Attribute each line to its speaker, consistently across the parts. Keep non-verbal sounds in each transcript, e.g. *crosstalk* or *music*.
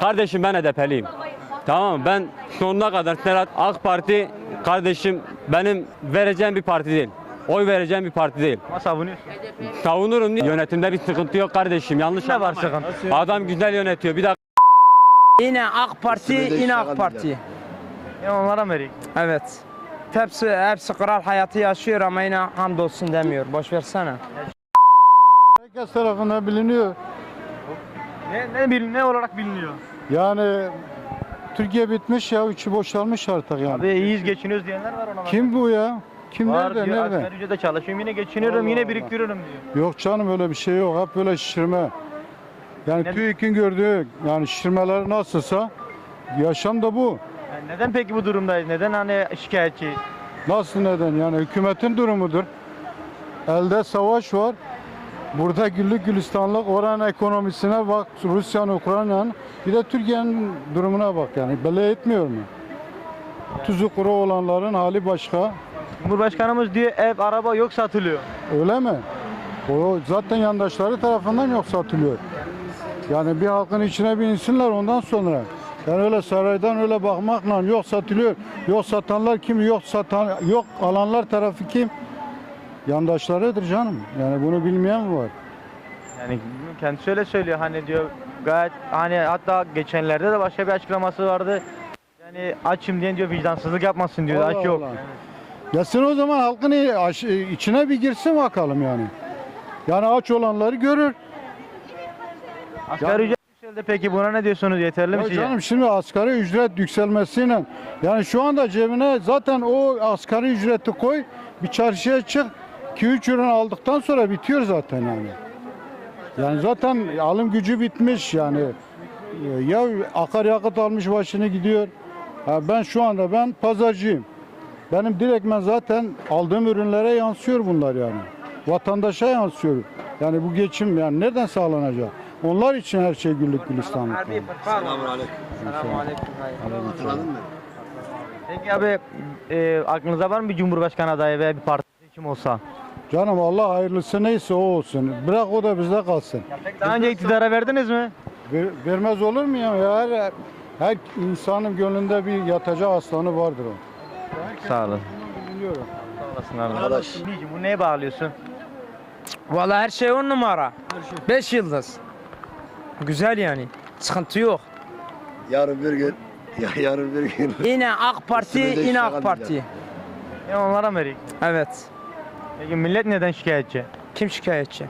Speaker 1: Kardeşim ben HDP'liyim. Tamam mı? Ben sonuna kadar Serhat AK Parti kardeşim benim vereceğim bir parti değil. Oy vereceğim bir parti değil.
Speaker 2: Ama savunuyorsun.
Speaker 1: Savunurum. Yönetimde bir sıkıntı yok kardeşim. Yanlış
Speaker 2: Ne var
Speaker 1: anlamayın.
Speaker 2: sıkıntı?
Speaker 1: Adam güzel yönetiyor. Bir dakika.
Speaker 3: Yine AK Parti, yine AK Parti.
Speaker 2: Ya onlara mı vereyim?
Speaker 3: Evet. Hepsi, hepsi kral hayatı yaşıyor ama yine hamdolsun demiyor. Boş versene.
Speaker 4: Herkes tarafından biliniyor.
Speaker 2: Ne, ne, bil- ne olarak biliniyor?
Speaker 4: Yani Türkiye bitmiş ya, içi boşalmış artık yani.
Speaker 2: Abi iyiyiz geçiniyoruz diyenler var ona.
Speaker 4: Kim bu ya? Kim
Speaker 2: Var
Speaker 4: nerede,
Speaker 2: diyor,
Speaker 4: nerede?
Speaker 2: asgari ücrete çalışıyorum yine geçiniyorum
Speaker 4: Allah
Speaker 2: yine
Speaker 4: Allah.
Speaker 2: biriktiriyorum diyor.
Speaker 4: Yok canım öyle bir şey yok. Hep böyle şişirme. Yani
Speaker 2: Ne-
Speaker 4: TÜİK'in gördüğü yani şişirmeler nasılsa yaşam da bu.
Speaker 2: Yani neden peki bu durumdayız? Neden hani şikayetçiyiz?
Speaker 4: Nasıl neden? Yani hükümetin durumudur. Elde savaş var. Burada güllük gülistanlık oranın ekonomisine bak, Rusya'nın, Ukrayna'nın bir de Türkiye'nin durumuna bak yani. Belli etmiyor mu? Tuzu kuru olanların hali başka.
Speaker 2: Cumhurbaşkanımız diyor ev araba yok satılıyor.
Speaker 4: Öyle mi? O zaten yandaşları tarafından yok satılıyor. Yani bir halkın içine bir insinler ondan sonra. Yani öyle saraydan öyle bakmakla yok satılıyor. Yok satanlar kim? Yok satan yok alanlar tarafı kim? Yandaşlarıdır canım. Yani bunu bilmeyen mi var?
Speaker 2: Yani kendisi öyle söylüyor hani diyor gayet hani hatta geçenlerde de başka bir açıklaması vardı. Yani açım diyen diyor vicdansızlık yapmasın diyor.
Speaker 4: Allah
Speaker 2: Aç yok.
Speaker 4: Allah. Gelsin o zaman halkın içine bir girsin bakalım yani. Yani aç olanları görür.
Speaker 2: Asgari ücret yükseldi peki buna ne diyorsunuz? Yeterli mi
Speaker 4: Ya
Speaker 2: sizce?
Speaker 4: canım şimdi asgari ücret yükselmesiyle yani şu anda cebine zaten o asgari ücreti koy bir çarşıya çık 2-3 ürün aldıktan sonra bitiyor zaten yani. Yani zaten alım gücü bitmiş yani. Ee, Ya akaryakıt almış başını gidiyor. Ha ben şu anda ben pazarcıyım. Benim direktmen zaten aldığım ürünlere yansıyor bunlar yani. Vatandaşa yansıyor. Yani bu geçim yani nereden sağlanacak? Onlar için her şey güllük gülistanlık. yani.
Speaker 2: Peki abi e, aklınızda var mı bir cumhurbaşkanı adayı veya bir parti kim olsa?
Speaker 4: Canım Allah hayırlısı neyse o olsun. Bırak o da bizde kalsın.
Speaker 2: Daha önce iktidara verdiniz mi?
Speaker 4: Ver- vermez olur mu ya? Her, her insanın gönlünde bir yatacak aslanı vardır o.
Speaker 2: Sağ olun.
Speaker 4: Biliyorum.
Speaker 2: Sağ olasın abi. Arkadaş. Bu neye bağlıyorsun?
Speaker 3: Vallahi her şey on numara. Beş yıldız. Güzel yani. Sıkıntı yok.
Speaker 5: Yarın bir gün, ya yarın bir gün
Speaker 3: Yine AK Parti, yine AK Parti.
Speaker 2: Ya onlara mı?
Speaker 3: Evet.
Speaker 2: Peki millet neden şikayetçi?
Speaker 3: Kim şikayetçi?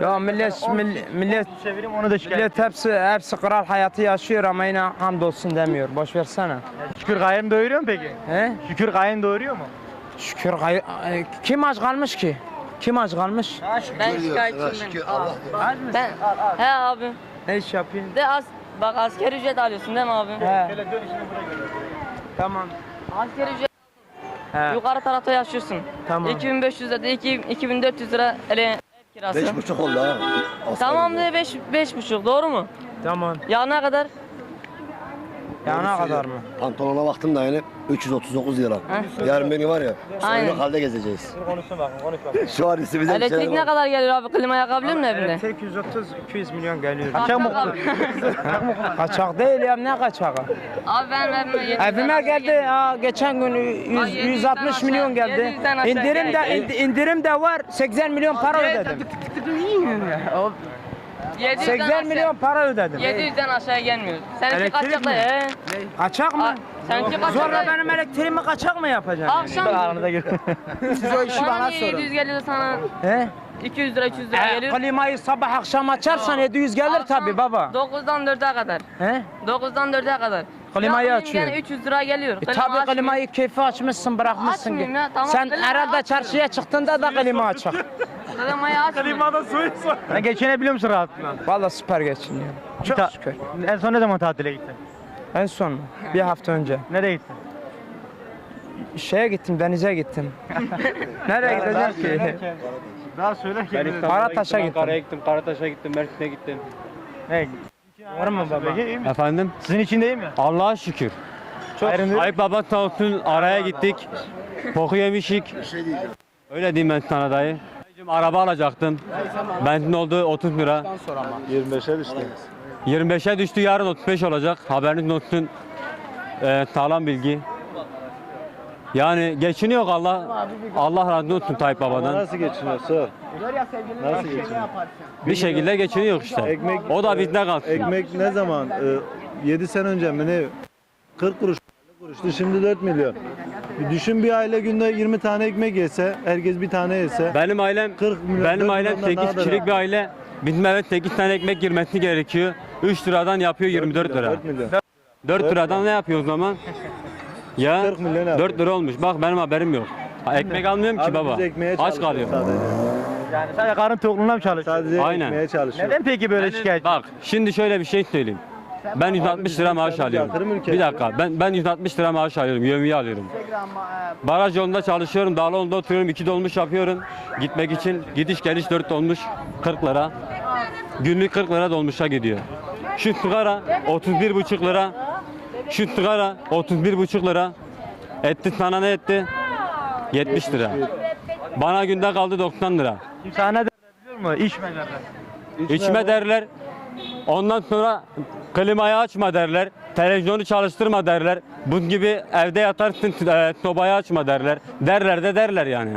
Speaker 3: Ya millet, millet, millet,
Speaker 2: Çevireyim onu da şikayetçi.
Speaker 3: millet hepsi, hepsi kral hayatı yaşıyor ama yine hamdolsun demiyor. Boş versene.
Speaker 2: Şükür Kayın doyuruyor mu peki?
Speaker 3: He?
Speaker 2: Şükür Kayın doyuruyor mu?
Speaker 3: Şükür gay- Ay, kim aç kalmış ki? Kim aç kalmış?
Speaker 6: Ben şikayetçiyim ben. He abi.
Speaker 3: Ne iş yapayım?
Speaker 6: De as bak asker ücret alıyorsun değil mi abi?
Speaker 3: He. Tamam.
Speaker 6: Asker ücret
Speaker 3: He.
Speaker 6: yukarı tarafta yaşıyorsun.
Speaker 3: Tamam.
Speaker 6: 2500 lira de 2 2400 lira ele ev kirası.
Speaker 5: Beş buçuk oldu ha.
Speaker 6: Tamam de 5 beş buçuk doğru mu?
Speaker 3: Tamam.
Speaker 6: Ya ne kadar?
Speaker 3: Ya ne kadar mı?
Speaker 5: Pantolona baktım da yani 339 lira. Yarın beni var ya,
Speaker 6: Aynen.
Speaker 5: soyunuk halde gezeceğiz.
Speaker 2: Konuşsun bakın konuş bakın.
Speaker 5: Şu an bir
Speaker 6: Elektrik
Speaker 5: şeyler
Speaker 6: ne
Speaker 5: var.
Speaker 6: kadar geliyor abi? Klima yakabilir mi evinde?
Speaker 3: Elektrik 130 200 milyon geliyor.
Speaker 2: Kaçak mı?
Speaker 3: Kaçak değil ya ne kaçağı?
Speaker 6: Abi ben evime
Speaker 3: Evime geldi ya geçen gün 100,
Speaker 6: Ay, 700'den
Speaker 3: 160 milyon geldi.
Speaker 6: 700'den aşağı
Speaker 3: İndirim de indirim de var. 80 milyon para ödedim.
Speaker 6: 700'den
Speaker 3: 80
Speaker 6: aşağı-
Speaker 3: milyon para ödedim.
Speaker 6: 700'den aşağıya gelmiyor. Seninki
Speaker 3: Elektrik
Speaker 6: kaçak da
Speaker 3: mi?
Speaker 6: he.
Speaker 3: Mı?
Speaker 6: Seninki kaçak
Speaker 3: Zorla
Speaker 6: da.
Speaker 3: benim elektriğimi kaçak mı yapacaksın?
Speaker 6: Akşam
Speaker 2: Aranıza gir. *laughs*
Speaker 3: Siz o işi
Speaker 6: bana
Speaker 3: bana
Speaker 6: niye
Speaker 3: sorun.
Speaker 6: 700 geliyor sana?
Speaker 3: He?
Speaker 6: 200 lira 300 lira
Speaker 3: E,
Speaker 6: geliyor.
Speaker 3: klimayı sabah akşam açarsan 700 gelir tabi baba.
Speaker 6: 9'dan 4'e kadar.
Speaker 3: He?
Speaker 6: 9'dan 4'e kadar.
Speaker 3: Klimayı
Speaker 6: Ya,
Speaker 3: açıyor.
Speaker 6: Gene 300 lira geliyor.
Speaker 3: E,
Speaker 6: Klima
Speaker 3: tabi
Speaker 6: açmıyor.
Speaker 3: klimayı keyfi açmışsın bırakmışsın.
Speaker 6: Açmayayım
Speaker 3: ki.
Speaker 6: ya, tamam,
Speaker 3: Sen
Speaker 6: açmıyorum.
Speaker 3: çarşıya çıktığında da klima açık. *laughs*
Speaker 6: Klimayı açmıyor.
Speaker 2: Sen geçinebiliyor musun rahatlıkla?
Speaker 3: Valla süper geçiniyor. Çok
Speaker 2: Ta-
Speaker 3: şükür.
Speaker 2: En son ne zaman tatile gittin?
Speaker 3: En son? Bir hafta önce.
Speaker 2: Nereye gittin?
Speaker 3: Şeye gittim, denize gittim. *laughs* Nereye gideceğim ki?
Speaker 2: Daha söyle ki.
Speaker 3: Karataş'a gittim.
Speaker 1: Ankara'ya gittim, Karataş'a gittim, Mersin'e gittim.
Speaker 2: Ne?
Speaker 3: Var mı baba?
Speaker 2: Peki iyi mi?
Speaker 1: Efendim?
Speaker 2: Sizin için değil mi?
Speaker 1: Allah'a şükür.
Speaker 2: Çok
Speaker 1: Ayıp baba sağ olsun araya gittik. Koku yemişik. Öyle diyeyim ben sana dayı. Araba alacaktım. Benzin oldu 30 lira.
Speaker 4: 25'e düştü.
Speaker 1: 25'e düştü yarın 35 olacak. Haberiniz olsun. Ee, sağlam bilgi. Yani geçiniyor Allah. Allah razı olsun Tayyip Baba'dan.
Speaker 7: Nasıl geçiniyor sor. Nasıl geçiniyor?
Speaker 1: Bir şekilde geçiniyor işte.
Speaker 7: Ekmek
Speaker 1: O da bizde kalsın.
Speaker 7: Ekmek ne zaman? 7 sene önce mi ne? 40 kuruş 50 kuruştu şimdi 4 milyon. Düşün bir aile günde 20 tane ekmek yese, herkes bir tane yese.
Speaker 1: Benim ailem
Speaker 7: 40 milyon,
Speaker 1: benim
Speaker 7: 4
Speaker 1: ailem
Speaker 7: milyondan
Speaker 1: 8
Speaker 7: daha da
Speaker 1: kişilik bir aile. Bizim eve 8 tane ekmek girmesi gerekiyor. 3 liradan yapıyor 24 lira.
Speaker 7: 4 milyon.
Speaker 1: 4 liradan ne yapıyor o zaman? Ya
Speaker 7: 40 milyon yapıyor.
Speaker 1: 4 lira olmuş. Bak benim haberim yok. Ha, Ekmek almıyorum ki
Speaker 7: Abi
Speaker 1: baba.
Speaker 7: biz ekmeğe
Speaker 1: Aç
Speaker 7: çalışıyoruz
Speaker 1: kalıyorum.
Speaker 7: Sadece.
Speaker 2: Yani sadece karın tokluğuna mı çalışıyor?
Speaker 7: Sadece
Speaker 1: Aynen.
Speaker 7: ekmeğe çalışıyor.
Speaker 2: Neden peki böyle şikayet?
Speaker 1: Bak şimdi şöyle bir şey söyleyeyim. Ben 160 lira maaş alıyorum. Bir dakika. Ben ben 160 lira maaş alıyorum. Yövmiye alıyorum. Baraj yolunda çalışıyorum. Dağlıoğlu'nda oturuyorum. 2 dolmuş yapıyorum. Gitmek için gidiş geliş 4 dolmuş 40 lira. Günlük 40 lira dolmuşa gidiyor. Şu sigara 31,5 lira. Şu sigara 31,5 lira. Etti sana ne etti? 70 lira. Bana günde kaldı 90 lira.
Speaker 2: Kimse ne derler biliyor musun? İçme derler.
Speaker 1: İçme derler. Ondan sonra klimayı açma derler. Televizyonu çalıştırma derler. Bunun gibi evde yatarsın e, sobayı açma derler. Derler de derler yani.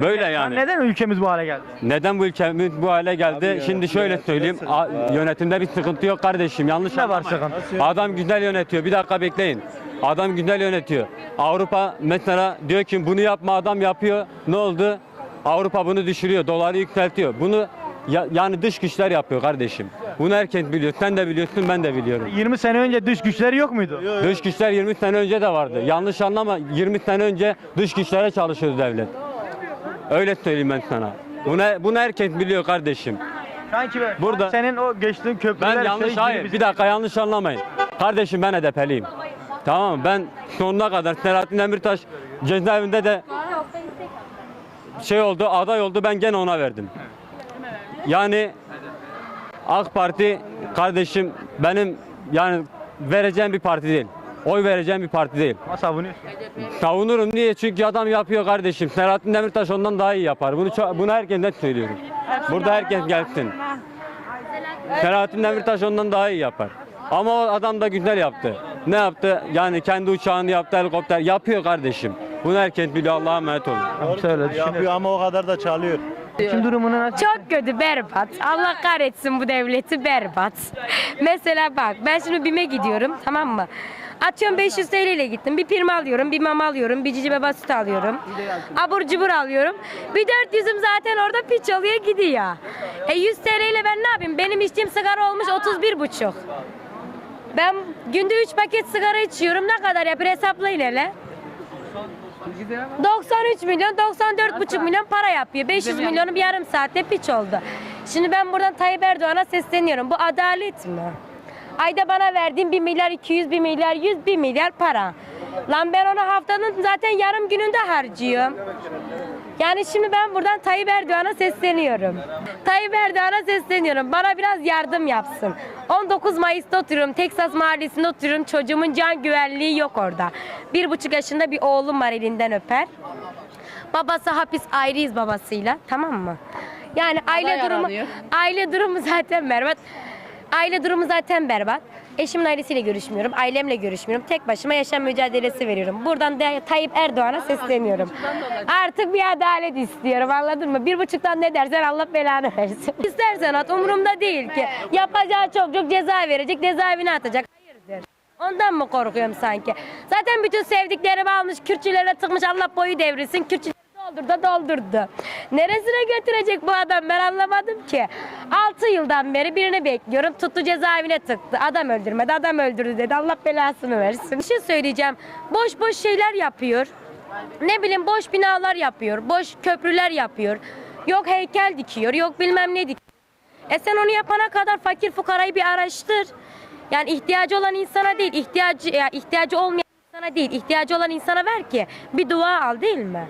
Speaker 1: Böyle yani.
Speaker 2: Neden ülkemiz bu hale geldi?
Speaker 1: Neden bu ülkemiz bu hale geldi?
Speaker 7: Abi
Speaker 1: Şimdi şöyle söyleyeyim.
Speaker 7: sıkıntı
Speaker 1: A-
Speaker 7: var.
Speaker 1: Yönetimde bir sıkıntı yok kardeşim. Yanlış
Speaker 2: Ne var
Speaker 1: anlamayın.
Speaker 2: sıkıntı?
Speaker 1: Adam güzel yönetiyor. Bir dakika bekleyin. Adam güzel yönetiyor. Avrupa mesela diyor ki bunu yapma adam yapıyor. Ne oldu? Avrupa bunu düşürüyor. Doları yükseltiyor. Bunu ya- yani dış güçler yapıyor kardeşim. Bunu herkes biliyor. Sen de biliyorsun, ben de biliyorum.
Speaker 2: 20 sene önce dış güçleri yok muydu?
Speaker 1: Dış güçler 20 sene önce de vardı. Yanlış anlama 20 sene önce dış güçlere çalışıyordu devlet. Öyle söyleyeyim ben sana. Bunu, bunu herkes biliyor kardeşim.
Speaker 2: Sanki be,
Speaker 1: Burada-
Speaker 2: senin o geçtiğin köprüler
Speaker 1: Ben yanlış
Speaker 2: şey
Speaker 1: hayır. Bir dakika yanlış anlamayın. Kardeşim ben HDP'liyim. Tamam mı? Ben sonuna kadar Selahattin Demirtaş cezaevinde de şey oldu, aday oldu ben gene ona verdim. Yani AK Parti kardeşim benim yani vereceğim bir parti değil. Oy vereceğim bir parti değil.
Speaker 2: Ama savunuyorsun.
Speaker 1: Savunurum niye? Çünkü adam yapıyor kardeşim. Selahattin Demirtaş ondan daha iyi yapar. Bunu ço- bunu herkes net söylüyorum. Burada herkes gelsin. Selahattin Demirtaş ondan daha iyi yapar. Ama o adam da güzel yaptı. Ne yaptı? Yani kendi uçağını yaptı, helikopter yapıyor kardeşim. Bunu herkes biliyor. Allah'a emanet olun.
Speaker 2: Söyle
Speaker 7: Yapıyor ama o kadar da çalıyor.
Speaker 2: Geçim durumunu nasıl?
Speaker 8: Çok kötü berbat. Allah kahretsin bu devleti berbat. Mesela bak ben şimdi BİM'e gidiyorum tamam mı? Atıyorum 500 TL ile gittim. Bir prim alıyorum, bir mama alıyorum, bir cici beba süt alıyorum. Abur cubur alıyorum. Bir 400'üm zaten orada piç oluyor gidiyor. E 100 TL ile ben ne yapayım? Benim içtiğim sigara olmuş 31 buçuk. Ben günde 3 paket sigara içiyorum. Ne kadar yapar hesaplayın hele. 93 milyon, 94,5 milyon para yapıyor. 500 milyonu bir yarım saatte piç oldu. Şimdi ben buradan Tayyip Erdoğan'a sesleniyorum. Bu adalet mi? Ayda bana verdiğin 1 milyar 200, 1 milyar 100, 1 milyar para. Lan ben onu haftanın zaten yarım gününde harcıyorum. Yani şimdi ben buradan Tayyip Erdoğan'a sesleniyorum. Tayyip Erdoğan'a sesleniyorum. Bana biraz yardım yapsın. 19 Mayıs'ta oturuyorum. Texas mahallesinde oturuyorum. Çocuğumun can güvenliği yok orada. Bir buçuk yaşında bir oğlum var elinden öper. Babası hapis ayrıyız babasıyla. Tamam mı? Yani aile durumu aile durumu zaten berbat. Aile durumu zaten berbat. Eşimin ailesiyle görüşmüyorum, ailemle görüşmüyorum. Tek başıma yaşam mücadelesi veriyorum. Buradan da Tayyip Erdoğan'a sesleniyorum. Artık bir adalet istiyorum anladın mı? Bir buçuktan ne dersen Allah belanı versin. *laughs* İstersen at umurumda değil ki. Yapacağı çok çok ceza verecek, cezaevine atacak. Hayırdır? Ondan mı korkuyorum sanki? Zaten bütün sevdiklerimi almış, kürçülere tıkmış Allah boyu devrilsin. Kürçüleri doldurdu doldurdu. Neresine götürecek bu adam ben anlamadım ki. 6 yıldan beri birini bekliyorum. Tuttu cezaevine tıktı. Adam öldürmedi, adam öldürdü dedi. Allah belasını versin. Bir şey söyleyeceğim. Boş boş şeyler yapıyor. Ne bileyim boş binalar yapıyor. Boş köprüler yapıyor. Yok heykel dikiyor, yok bilmem ne dikiyor. E sen onu yapana kadar fakir fukarayı bir araştır. Yani ihtiyacı olan insana değil, ihtiyacı ya ihtiyacı olmayan insana değil, ihtiyacı olan insana ver ki bir dua al değil mi?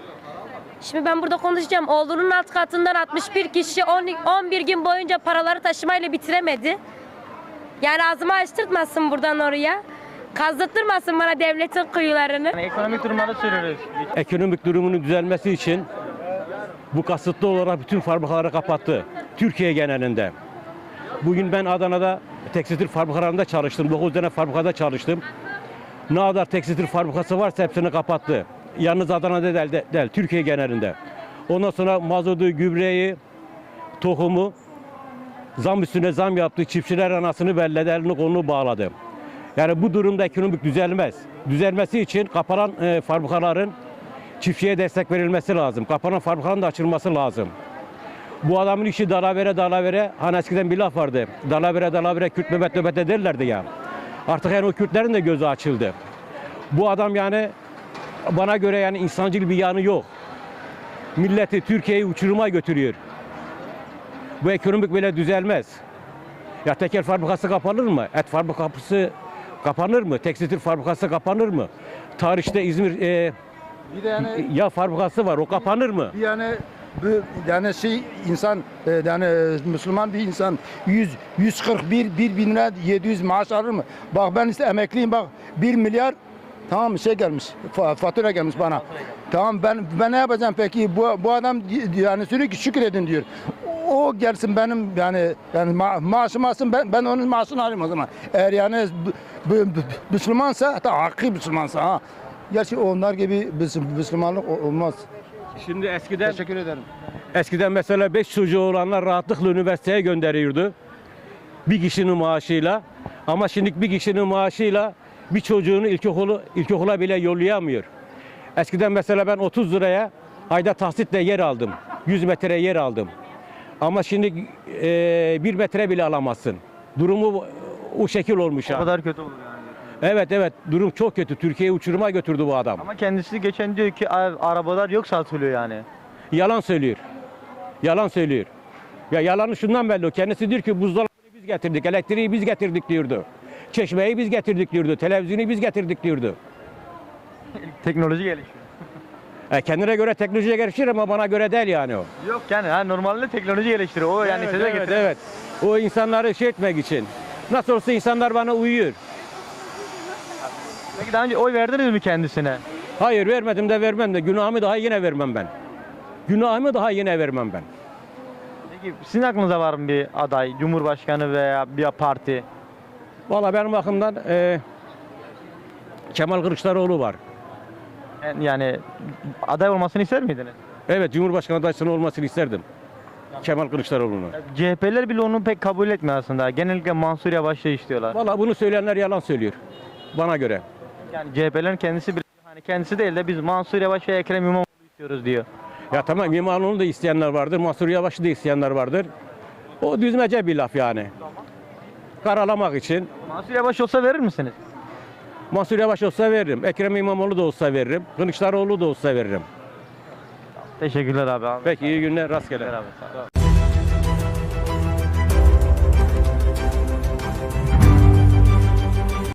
Speaker 8: Şimdi ben burada konuşacağım. Oğlunun alt katından 61 kişi 10 11 gün boyunca paraları taşımayla bitiremedi. Yani ağzımı açtırtmasın buradan oraya. Kazdırtmasın bana devletin kuyularını.
Speaker 2: Yani ekonomik durumları söylüyoruz.
Speaker 9: ekonomik durumunun düzelmesi için bu kasıtlı olarak bütün fabrikaları kapattı. Türkiye genelinde. Bugün ben Adana'da tekstil fabrikalarında çalıştım. 9 tane fabrikada çalıştım. Ne kadar tekstil fabrikası varsa hepsini kapattı. Yalnız Adana'da değil, değil, Türkiye genelinde. Ondan sonra mazotu, gübreyi, tohumu zam üstüne zam yaptı. Çiftçiler anasını belledi, elini kolunu bağladı. Yani bu durumda ekonomik düzelmez. Düzelmesi için kapanan e, fabrikaların çiftçiye destek verilmesi lazım. Kapanan fabrikaların da açılması lazım. Bu adamın işi dalavere dalavere. Hani eskiden bir laf vardı. Dalavere dalavere Kürt nöbet nöbet ederlerdi ya. Artık yani o Kürtlerin de gözü açıldı. Bu adam yani bana göre yani insancıl bir yanı yok. Milleti Türkiye'yi uçuruma götürüyor. Bu ekonomik böyle düzelmez. Ya tekel fabrikası kapanır mı? Et fabrikası kapanır mı? Tekstil fabrikası kapanır mı? Tarihte İzmir e,
Speaker 10: Bir de yani
Speaker 9: ya fabrikası var o kapanır mı?
Speaker 10: bir yani bu yani şey insan e, yani e, Müslüman bir insan 100 141 1 bin lira 700 maaş alır mı? Bak ben işte emekliyim bak 1 milyar tamam mı şey gelmiş fa- fatura gelmiş bana. Tamam ben ben ne yapacağım peki bu bu adam yani sürekli şükredin diyor. O gelsin benim yani yani ma maaşım alsın ben ben onun maaşını alayım o zaman. Eğer yani bu, bu- bu- Müslümansa hatta hakkı Müslümansa ha. Gerçi onlar gibi Müsl- Müslümanlık o- olmaz.
Speaker 9: Şimdi eskiden
Speaker 10: Teşekkür ederim.
Speaker 9: eskiden mesela 5 çocuğu olanlar rahatlıkla üniversiteye gönderiyordu. Bir kişinin maaşıyla. Ama şimdi bir kişinin maaşıyla bir çocuğunu ilkokulu ilkokula bile yollayamıyor. Eskiden mesela ben 30 liraya ayda tahsitle yer aldım. 100 metre yer aldım. Ama şimdi e, bir metre bile alamazsın. Durumu o şekil olmuş
Speaker 2: O
Speaker 9: ha.
Speaker 2: kadar kötü olur yani.
Speaker 9: Evet evet durum çok kötü. Türkiye'yi uçuruma götürdü bu adam.
Speaker 2: Ama kendisi geçen diyor ki "Ay, arabalar yok satılıyor yani.
Speaker 9: Yalan söylüyor. Yalan söylüyor. Ya yalanı şundan belli. Kendisi diyor ki buzdolabını biz getirdik, elektriği biz getirdik diyordu. Çeşmeyi biz getirdik diyordu, televizyonu biz getirdik diyordu.
Speaker 2: Teknoloji gelişiyor.
Speaker 9: E kendine göre teknolojiye gelişir ama bana göre değil yani o.
Speaker 2: Yok yani ha, normalde teknoloji geliştiriyor. O yani
Speaker 9: evet,
Speaker 2: size
Speaker 9: evet, evet. O insanları şey etmek için. Nasıl olsa insanlar bana uyuyor.
Speaker 2: Peki daha önce oy verdiniz mi kendisine?
Speaker 9: Hayır vermedim de vermem de günahımı daha yine vermem ben. Günahımı daha yine vermem ben.
Speaker 2: Peki sizin aklınıza var mı bir aday, cumhurbaşkanı veya bir parti?
Speaker 9: Valla benim bakımdan e, Kemal Kılıçdaroğlu var.
Speaker 2: Yani- Yani aday olmasını ister miydiniz?
Speaker 9: Evet Cumhurbaşkanı adayının olmasını isterdim. Kemal Kılıçdaroğlu'nu.
Speaker 2: CHP'ler bile onu pek kabul etmiyor aslında. Genellikle Mansur Yavaş'ı istiyorlar.
Speaker 9: Valla bunu söyleyenler yalan söylüyor. Bana göre.
Speaker 2: Yani CHP'lerin kendisi bile hani kendisi değil de biz Mansur Yavaş ve Ekrem İmamoğlu istiyoruz diyor.
Speaker 9: Ya tamam İmamoğlu'nu da isteyenler vardır. Mansur Yavaş'ı da isteyenler vardır. O düzmece bir laf yani. Karalamak için.
Speaker 2: Mansur Yavaş olsa verir misiniz?
Speaker 9: Mansur Yavaş olsa veririm. Ekrem İmamoğlu da olsa veririm. Kılıçdaroğlu da olsa veririm.
Speaker 2: Teşekkürler abi.
Speaker 9: Peki iyi günler rastgele.
Speaker 2: Abi. Sağ ol.